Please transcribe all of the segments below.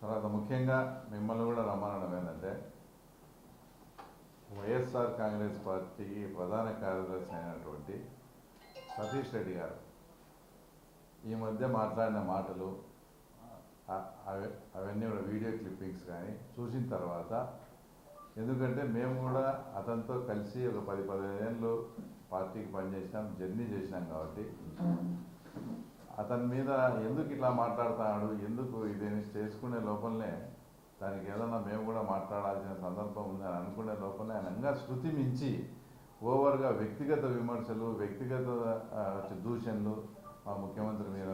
తర్వాత ముఖ్యంగా మిమ్మల్ని కూడా రమ్మనడం ఏంటంటే వైఎస్ఆర్ కాంగ్రెస్ పార్టీకి ప్రధాన కార్యదర్శి అయినటువంటి సతీష్ రెడ్డి గారు ఈ మధ్య మాట్లాడిన మాటలు అవి అవన్నీ కూడా వీడియో క్లిప్పింగ్స్ కానీ చూసిన తర్వాత ఎందుకంటే మేము కూడా అతనితో కలిసి ఒక పది పదిహేను ఏళ్ళు పార్టీకి పనిచేసినాం జర్నీ చేసినాం కాబట్టి. అతని మీద ఎందుకు ఇట్లా మాట్లాడుతున్నాడు ఎందుకు ఇదేమి చేసుకునే లోపలనే దానికి ఏదన్నా మేము కూడా మాట్లాడాల్సిన సందర్భం ఉందని అనుకునే లోపలనే ఆయన ఇంకా శృతి మించి ఓవర్గా వ్యక్తిగత విమర్శలు వ్యక్తిగత దూషణలు మా ముఖ్యమంత్రి మీద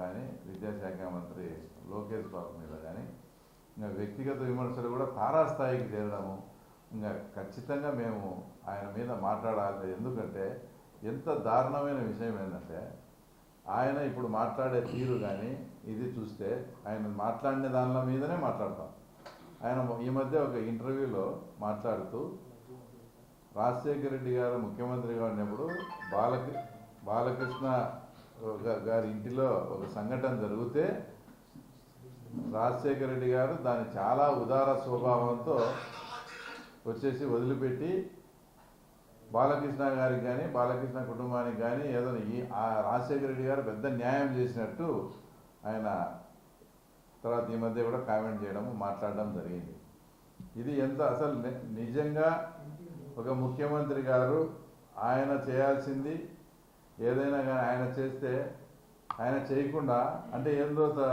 కానీ విద్యాశాఖ మంత్రి లోకేష్ బాబు మీద కానీ ఇంకా వ్యక్తిగత విమర్శలు కూడా తారాస్థాయికి చేరడము ఇంకా ఖచ్చితంగా మేము ఆయన మీద మాట్లాడాలి. ఎందుకంటే ఎంత దారుణమైన విషయం ఏంటంటే ఆయన ఇప్పుడు మాట్లాడే తీరు కానీ ఇది చూస్తే ఆయన మాట్లాడిన దానిల మీదనే మాట్లాడతాం. ఆయన ఈ మధ్య ఒక ఇంటర్వ్యూలో మాట్లాడుతూ రాజశేఖర రెడ్డి గారు ముఖ్యమంత్రిగా ఉన్నప్పుడు బాలక బాలకృష్ణ గారి ఇంటిలో ఒక సంఘటన జరిగితే రాజశేఖర రెడ్డి గారు దాన్ని చాలా ఉదార స్వభావంతో వచ్చేసి వదిలిపెట్టి బాలకృష్ణ గారికి కానీ బాలకృష్ణ కుటుంబానికి కానీ ఏదో ఈ ఆ రాజశేఖర రెడ్డి గారు పెద్ద న్యాయం చేసినట్టు ఆయన తర్వాత ఈ మధ్య కూడా కామెంట్ చేయడము మాట్లాడడం జరిగింది. ఇది ఎంత అసలు ని- నిజంగా ఒక ముఖ్యమంత్రి గారు ఆయన చేయాల్సింది ఏదైనా కానీ ఆయన చేస్తే ఆయన చేయకుండా అంటే ఏందో స-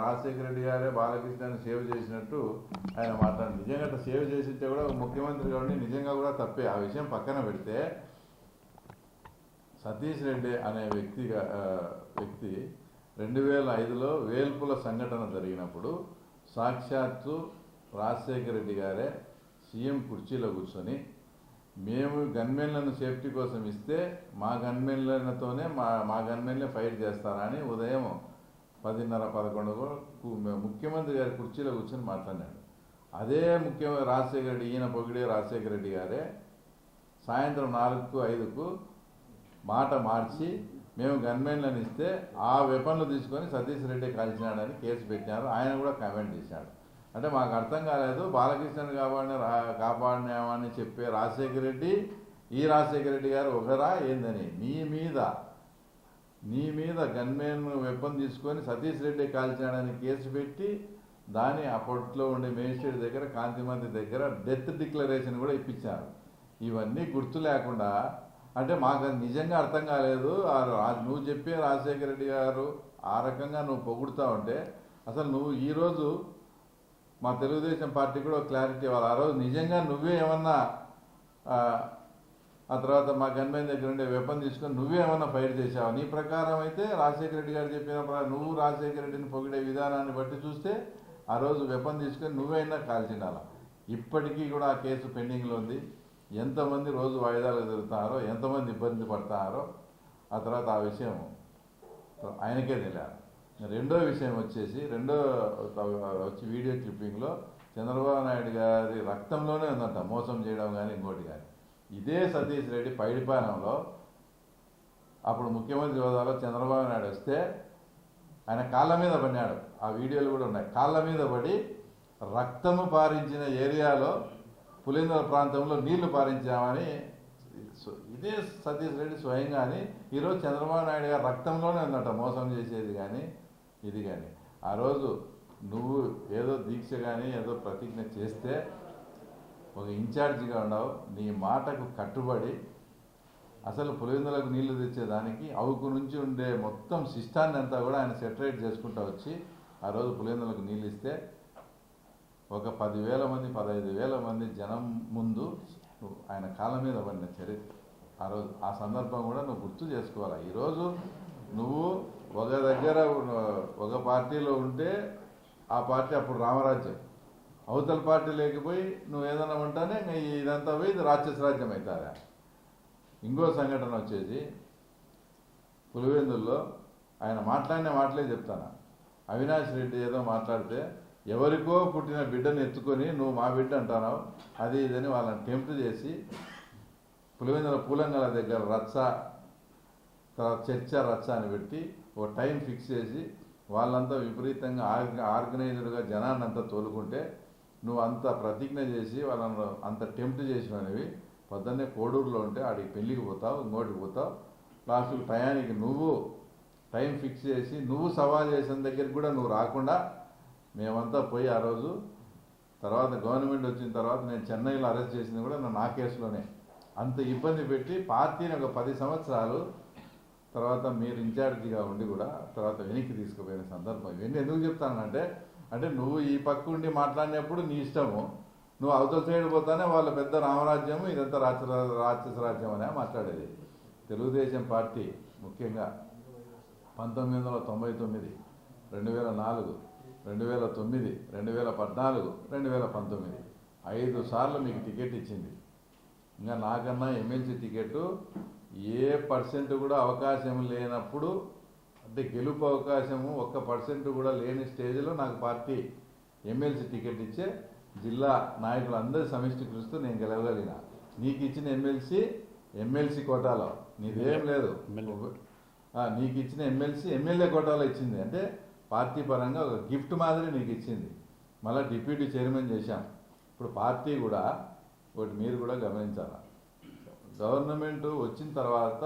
రాజశేఖర రెడ్డి గారే బాలకృష్ణని సేవ్ చేసినట్టు ఆయన మాట్లాడారు నిజంగా అట్లా సేవ్ చేసింటే కూడా ఒక ముఖ్యమంత్రి కాబట్టి నిజంగా కూడా తప్పే. ఆ విషయం పక్కన పెడితే సతీష్ రెడ్డి అనే వ్యక్తిగా వ్యక్తి రెండు వేల ఐదులో వేల్పుల సంఘటన జరిగినప్పుడు సాక్షాత్తు రాజశేఖర రెడ్డి గారే సీఎం కుర్చీలో కూర్చొని మేము గన్మెన్లను సేఫ్టీ కోసం ఇస్తే మా గన్మెన్లతోనే మా మా గన్మెన్లే ఫైట్ చేస్తారని ఉదయం పదిన్నర పదకొండు ముఖ్యమంత్రి గారి కుర్చీలో కూర్చొని మాట్లాడాడు అదే ముఖ్య రాజశేఖర రెడ్డి ఈయన పొగిడే రాజశేఖర రెడ్డి గారే సాయంత్రం నాలుగుకు ఐదుకు మాట మార్చి మేము గన్మెన్లను ఇస్తే ఆ వెపన్లు తీసుకొని సతీష్ రెడ్డి కాల్చినాడని కేసు పెట్టినారు. ఆయన కూడా కామెంట్ చేశాడు. అంటే మాకు అర్థం కాలేదు. బాలకృష్ణని కాపాడిన రా- కాపాడినామని చెప్పే రాజశేఖర రెడ్డి ఈ రాజశేఖర రెడ్డి గారు ఒకరా ఏందని? నీ మీద నీ మీద గన్మెన్ వెపన్ తీసుకొని సతీష్ రెడ్డి కాల్చాడని కేసు పెట్టి దాని అప్పట్లో ఉండే మేజిస్ట్రేట్ దగ్గర కాంతిమంతి దగ్గర డెత్ డిక్లరేషన్ కూడా ఇప్పించారు. ఇవన్నీ గుర్తు లేకుండా అంటే మాకు అది నిజంగా అర్థం కాలేదు. నువ్వు చెప్పే రాజశేఖర రెడ్డి గారు ఆ రకంగా నువ్వు పొగుడుతా ఉంటే అసలు నువ్వు ఈరోజు మా తెలుగుదేశం పార్టీ కూడా క్లారిటీ ఇవ్వాలి. ఆ రోజు నిజంగా నువ్వే ఏమన్నా ఆ, తర్వాత మా గన్మెన్ దగ్గర ఉండే వెపన్ తీసుకొని నువ్వే ఏమన్నా ఫైర్ చేసావు నీ ప్రకారం అయితే రాజశేఖర రెడ్డి గారు చెప్పిన నువ్వు రాజశేఖర రెడ్డిని పొగిడే విధానాన్ని బట్టి చూస్తే ఆ రోజు వెపన్ తీసుకొని నువ్వైనా కాల్చిండాల? ఇప్పటికీ కూడా ఆ కేసు పెండింగ్లో ఉంది. ఎంతమంది రోజు వాయిదాలు ఎదురుతున్నారో ఎంతమంది ఇబ్బంది పడతారో ఆ తర్వాత ఆ విషయం ఆయనకే తెలియాలి. రెండో విషయం వచ్చేసి రెండో వచ్చి వీడియో క్లిప్పింగ్లో చంద్రబాబు నాయుడు గారి రక్తంలోనే ఉందంట మోసం చేయడం కానీ ఇంకోటి కానీ ఇదే సతీష్ రెడ్డి పైడిపాలెంలో అప్పుడు ముఖ్యమంత్రి హోదాలో చంద్రబాబు నాయుడు వస్తే ఆయన కాళ్ళ మీద పడినాడు. ఆ వీడియోలు కూడా ఉన్నాయి. కాళ్ళ మీద పడి రక్తము పారించిన ఏరియాలో పులిందల ప్రాంతంలో నీళ్ళు పారించామని ఇదే సతీష్ రెడ్డి స్వయంగా అని ఈరోజు చంద్రబాబు నాయుడు గారు రక్తంలోనే ఉందట మోసం చేసేది కానీ ఇది కానీ. ఆ రోజు నువ్వు ఏదో దీక్ష కానీ ఏదో ప్రతిజ్ఞ చేస్తే ఒక ఇన్ఛార్జిగా ఉండవు. నీ మాటకు కట్టుబడి అసలు పులివెందులకు నీళ్ళు తెచ్చేదానికి అవుకు నుంచి ఉండే మొత్తం సిస్టాన్ని అంతా కూడా ఆయన సెటరేట్ చేసుకుంటూ వచ్చి ఆ రోజు పులివెందులకు నీళ్ళు ఇస్తే ఒక పదివేల మంది పదహైదు వేల మంది జనం ముందు ఆయన కాళ్ళ మీద పడిన చరిత్ర. ఆ రోజు ఆ సందర్భం కూడా నువ్వు గుర్తు చేసుకోవాలి? ఈరోజు నువ్వు ఒక దగ్గర ఒక పార్టీలో ఉంటే ఆ పార్టీ అప్పుడు రామరాజ్యం. అవతల పార్టీ లేకపోయి నువ్వు ఏదైనా ఉంటానే ఇదంతా పోయి ఇది రాక్షస రాజ్యం అవుతారా? ఇంకో సంఘటన వచ్చేసి పులివెందుల్లో ఆయన మాట్లాడిన మాటలే చెప్తాను. అవినాష్ రెడ్డి ఏదో మాట్లాడితే ఎవరికో పుట్టిన బిడ్డను ఎత్తుకొని నువ్వు మా బిడ్డ అంటున్నావు అది ఇదని వాళ్ళని టెంప్ట్ చేసి పులివెందుల పూలంగల దగ్గర రచ్చ తర్వాత చర్చ రచ్చ అని పెట్టి ఓ టైం ఫిక్స్ చేసి వాళ్ళంతా విపరీతంగా ఆర్గనైజర్గా జనాన్ని అంతా తోలుకుంటే నువ్వు అంత ప్రతిజ్ఞ చేసి వాళ్ళని అంత టెంప్ట్ చేసినవి పొద్దున్నే కోడూరులో ఉంటే ఆడికి పెళ్ళికి పోతావు ఇంకోటికి పోతావు. లాస్ట్కి టయానికి నువ్వు టైం ఫిక్స్ చేసి నువ్వు సవాల్ చేసిన దగ్గరికి కూడా నువ్వు రాకుండా మేమంతా పోయి ఆ రోజు తర్వాత గవర్నమెంట్ వచ్చిన తర్వాత నేను చెన్నైలో అరెస్ట్ చేసింది కూడా నా కేసులోనే. అంత ఇబ్బంది పెట్టి పార్టీని ఒక పది సంవత్సరాలు తర్వాత మీరు ఇన్ఛార్జిగా ఉండి కూడా తర్వాత వెనక్కి తీసుకుపోయిన సందర్భం ఇవన్నీ ఎందుకు చెప్తానంటే అంటే నువ్వు ఈ పక్క ఉండి మాట్లాడినప్పుడు నీ ఇష్టము నువ్వు అవతల సైడ్ పోతానే వాళ్ళ పెద్ద రామరాజ్యము ఇదంతా రాక్షస రాక్షస రాజ్యం అనే మాట్లాడేది. తెలుగుదేశం పార్టీ ముఖ్యంగా పంతొమ్మిది వందల తొంభై తొమ్మిది రెండు వేల నాలుగు రెండు వేల తొమ్మిది రెండు వేల పద్నాలుగు రెండు వేల పంతొమ్మిది. ఐదు సార్లు మీకు టికెట్ ఇచ్చింది. ఇంకా నాకన్నా ఎమ్మెల్సీ టికెట్ ఏ పర్సెంట్ కూడా అవకాశం లేనప్పుడు అంటే గెలుపు అవకాశము ఒక్క పర్సెంట్ కూడా లేని స్టేజ్లో నాకు పార్టీ ఎమ్మెల్సీ టికెట్ ఇచ్చే జిల్లా నాయకులందరి సమిష్టి కృషితో నేను గెలవగలిగిన. నీకు ఇచ్చిన ఎమ్మెల్సీ ఎమ్మెల్సీ కోటాలో. నీదేం లేదు. నీకు ఇచ్చిన ఎమ్మెల్సీ ఎమ్మెల్యే కోటాలో ఇచ్చింది. అంటే పార్టీ పరంగా ఒక గిఫ్ట్ మాదిరి నీకు ఇచ్చింది. మళ్ళీ డిప్యూటీ చైర్మన్ చేశాం. ఇప్పుడు పార్టీ కూడా ఒకటి మీరు కూడా గమనించాలి? గవర్నమెంట్ వచ్చిన తర్వాత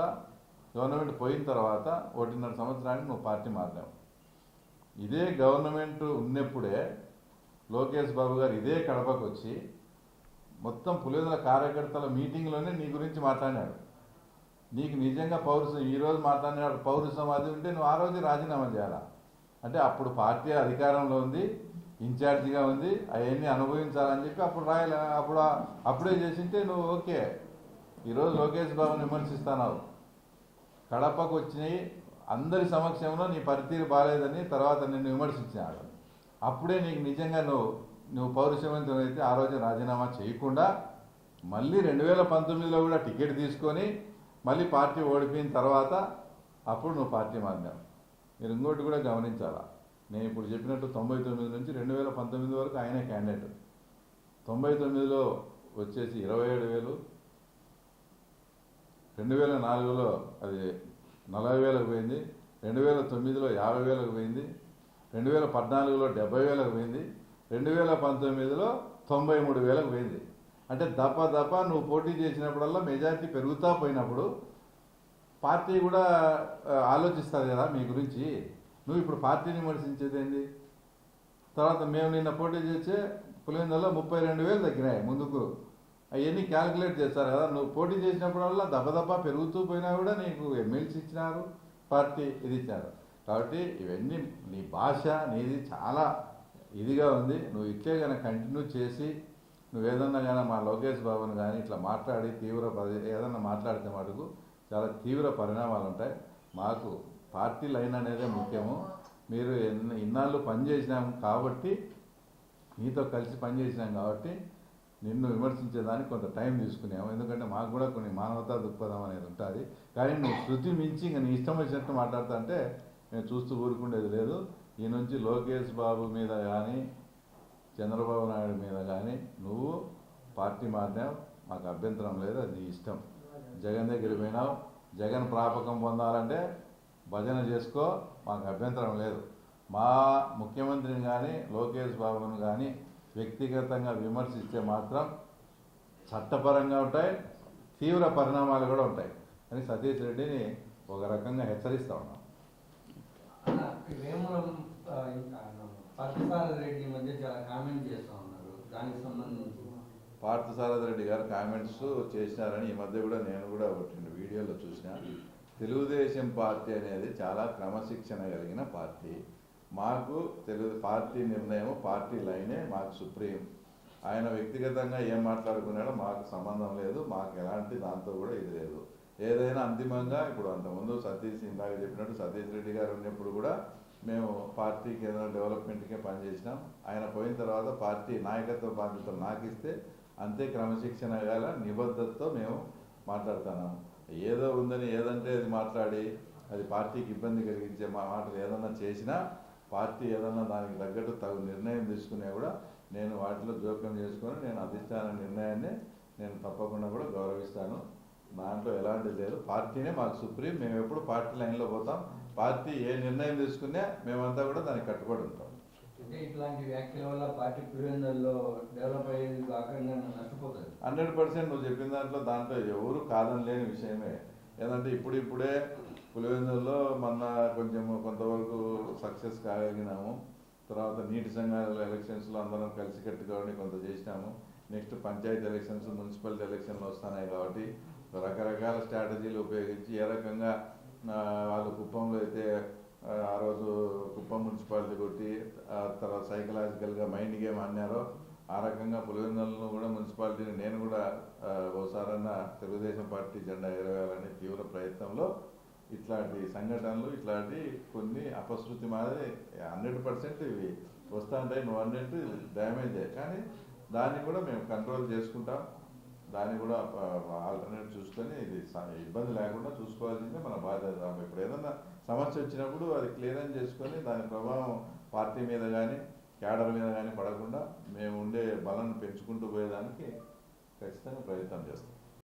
గవర్నమెంట్ పోయిన తర్వాత ఒకటిన్నర సంవత్సరానికి నువ్వు పార్టీ మారినావు ఇదే గవర్నమెంట్ ఉన్నప్పుడే లోకేష్ బాబు గారు ఇదే కడపకు వచ్చి మొత్తం పులివెందుల కార్యకర్తల మీటింగ్లోనే నీ గురించి మాట్లాడాడు నీకు నిజంగా పౌరుషం ఈ రోజు మాట్లాడినాడు పౌరుషం అది ఉంటే నువ్వు ఆ రోజు రాజీనామా చేయాలా? అంటే అప్పుడు పార్టీ అధికారంలో ఉంది ఇన్ఛార్జిగా ఉంది అవన్నీ అనుభవించాలని చెప్పి అప్పుడు రాయలే అప్పుడు అప్పుడే చేసింటే నువ్వు ఓకే. ఈరోజు లోకేష్ బాబుని విమర్శిస్తున్నావు కడపకు వచ్చినాయి అందరి సమక్షంలో నీ పరితీరు బాగాలేదని తర్వాత నిన్ను విమర్శించినాడు. అప్పుడే నీకు నిజంగా నువ్వు నువ్వు పౌరుషవంతం అయితే ఆ రోజు రాజీనామా చేయకుండా మళ్ళీ రెండు వేల పంతొమ్మిదిలో కూడా టికెట్ తీసుకొని మళ్ళీ పార్టీ ఓడిపోయిన తర్వాత అప్పుడు నువ్వు పార్టీ మారినావు. మీరు ఇంకోటి కూడా గమనించాలా? నేను ఇప్పుడు చెప్పినట్టు తొంభై తొమ్మిది నుంచి రెండు వేల పంతొమ్మిది వరకు ఆయనే క్యాండిడేట్. తొంభై తొమ్మిదిలో వచ్చేసి ఇరవై ఏడు వేలు రెండు వేల నాలుగులో అది నలభై వేలకు పోయింది రెండు వేల తొమ్మిదిలో యాభై వేలకు పోయింది రెండు వేల పద్నాలుగులో డెబ్బై వేలకు పోయింది రెండు వేల పంతొమ్మిదిలో తొంభై మూడు వేలకు పోయింది. అంటే దప దప నువ్వు పోటీ చేసినప్పుడల్లా మెజారిటీ పెరుగుతూ పోయినప్పుడు పార్టీ కూడా ఆలోచిస్తుంది కదా మీ గురించి. నువ్వు ఇప్పుడు పార్టీని విమర్శించేది ఏంది? తర్వాత మేము నిన్న పోటీ చేసే పులివెందులో ముప్పై రెండు వేలు తగ్గినాయి ముందుకు. అవన్నీ క్యాలిక్యులేట్ చేస్తారు కదా. నువ్వు పోటీ చేసినప్పుడల్లా దెబ్బ పెరుగుతూ పోయినా కూడా నీకు ఎమ్మెల్సీ ఇచ్చినారు పార్టీ ఇది ఇచ్చారు కాబట్టి ఇవన్నీ నీ భాష నీది చాలా ఇదిగా ఉంది. నువ్వు ఇట్లే కనుక కంటిన్యూ చేసి నువ్వు ఏదన్నా కానీ మా లోకేష్ బాబుని కానీ ఇట్లా మాట్లాడి తీవ్ర ఏదన్నా మాట్లాడితే మటుకు చాలా తీవ్ర పరిణామాలు ఉంటాయి. మాకు పార్టీ లైన్ అనేదే ముఖ్యము. మీరు ఎన్ని ఇన్నాళ్ళు పనిచేసినాం కాబట్టి నీతో కలిసి పనిచేసినాం కాబట్టి నిన్ను విమర్శించేదానికి కొంత టైం తీసుకున్నాము ఎందుకంటే మాకు కూడా కొన్ని మానవతా దృక్పథం అనేది ఉంటుంది. కానీ నువ్వు శృతి మించి ఇంకా నీ ఇష్టం వచ్చినట్టు మాట్లాడుతా అంటే మేము చూస్తూ ఊరుకుండేది లేదు. ఈ నుంచి లోకేష్ బాబు మీద కానీ చంద్రబాబు నాయుడు మీద కానీ నువ్వు పార్టీ మారినావు. మాకు అభ్యంతరం లేదు. అది నీ ఇష్టం. జగన్ దగ్గర పోయినావు. జగన్ ప్రాపకం పొందాలంటే భజన చేసుకో. మాకు అభ్యంతరం లేదు. మా ముఖ్యమంత్రిని కానీ లోకేష్ బాబుని కానీ వ్యక్తిగతంగా విమర్శిస్తే మాత్రం చట్టపరంగా ఉంటాయి తీవ్ర పరిణామాలు కూడా ఉంటాయి. అని సతీష్ రెడ్డిని ఒక రకంగా హెచ్చరిస్తా ఉన్నాం. పార్థసారథి రెడ్డి గారు కామెంట్స్ చేసినారని ఈ మధ్య కూడా నేను కూడా ఒకటి వీడియోలో చూసిన. తెలుగుదేశం పార్టీ అనేది చాలా క్రమశిక్షణ కలిగిన పార్టీ. మాకు తెలుగు పార్టీ నిర్ణయం పార్టీ లైనే మాకు సుప్రీం. ఆయన వ్యక్తిగతంగా ఏం మాట్లాడుకున్నాడో మాకు సంబంధం లేదు మాకు ఎలాంటి దాంతో కూడా ఇది లేదు. ఏదైనా అంతిమంగా ఇప్పుడు అంతకుముందు సతీష్ ఇందాక చెప్పినట్టు సతీష్ రెడ్డి గారు ఉన్నప్పుడు కూడా మేము పార్టీకి ఏదైనా డెవలప్మెంట్కే పనిచేసినాం. ఆయన పోయిన తర్వాత పార్టీ నాయకత్వ బాధ్యతలు నాకు ఇస్తే అంతే క్రమశిక్షణ గల నిబద్ధతతో మేము మాట్లాడుతున్నాం. ఏదో ఉందని ఏదంటే అది మాట్లాడి అది పార్టీకి ఇబ్బంది కలిగించే మా మాటలు ఏదన్నా చేసినా పార్టీ ఏదన్నా దానికి తగ్గట్టు తగు నిర్ణయం తీసుకునే కూడా నేను వాటిలో జోక్యం చేసుకొని నేను అధిష్టాన నిర్ణయాన్ని నేను తప్పకుండా కూడా గౌరవిస్తాను. దాంట్లో ఎలాంటిది లేదు. పార్టీనే మాకు సుప్రీం. మేము ఎప్పుడు పార్టీ లైన్లో పోతాం. పార్టీ ఏ నిర్ణయం తీసుకున్నా మేమంతా కూడా దానికి కట్టుబడి ఉంటాం. ఇట్లాంటి వ్యాఖ్యల వల్ల పార్టీ పులివెందుల్లో డెవలప్ అయ్యేది కాకుండా నష్టపోతుంది హండ్రెడ్ పర్సెంట్ నువ్వు చెప్పిన దాంట్లో దాంట్లో ఎవరు కాదని లేని విషయమే. ఏంటంటే ఇప్పుడు ఇప్పుడే పులివెందుల్లో మొన్న కొంచెం కొంతవరకు సక్సెస్ కాగలిగినాము. తర్వాత నీటి సంఘాల ఎలక్షన్స్లో అందరం కలిసి కట్టుకొని కొంత చేసినాము. నెక్స్ట్ పంచాయతీ ఎలక్షన్స్ మున్సిపాలిటీ ఎలక్షన్లు వస్తున్నాయి కాబట్టి రకరకాల స్ట్రాటజీలు ఉపయోగించి ఏ రకంగా వాళ్ళు కుప్పంలో అయితే ఆ, రోజు కుప్పం మున్సిపాలిటీ కొట్టి తర్వాత సైకలాజికల్గా మైండ్ గేమ్ అన్నారో ఆ రకంగా పులివెందులను కూడా మున్సిపాలిటీని నేను కూడా ఆ, ఓసారన్నా తెలుగుదేశం పార్టీ జెండా ఎరగాలని తీవ్ర ప్రయత్నంలో ఇట్లాంటి సంఘటనలు ఇట్లాంటి కొన్ని అపశృతి మాదిరి హండ్రెడ్ పర్సెంట్ ఇవి వస్తూ ఉంటాయి నువ్వు అన్నింటి డ్యామేజ్ కానీ దాన్ని కూడా మేము కంట్రోల్ చేసుకుంటాం. దాన్ని కూడా ఆల్టర్నేట్ చూసుకొని ఇది ఇబ్బంది లేకుండా చూసుకోవాల్సిందే మన బాధ్యత. ఇప్పుడు ఏదన్నా సమస్య వచ్చినప్పుడు అది క్లియరెన్స్ చేసుకొని దాని ప్రభావం పార్టీ మీద కానీ క్యాడర్ మీద కానీ పడకుండా మేము ఉండే బలాన్ని పెంచుకుంటూ పోయేదానికి ఖచ్చితంగా ప్రయత్నం చేస్తాం.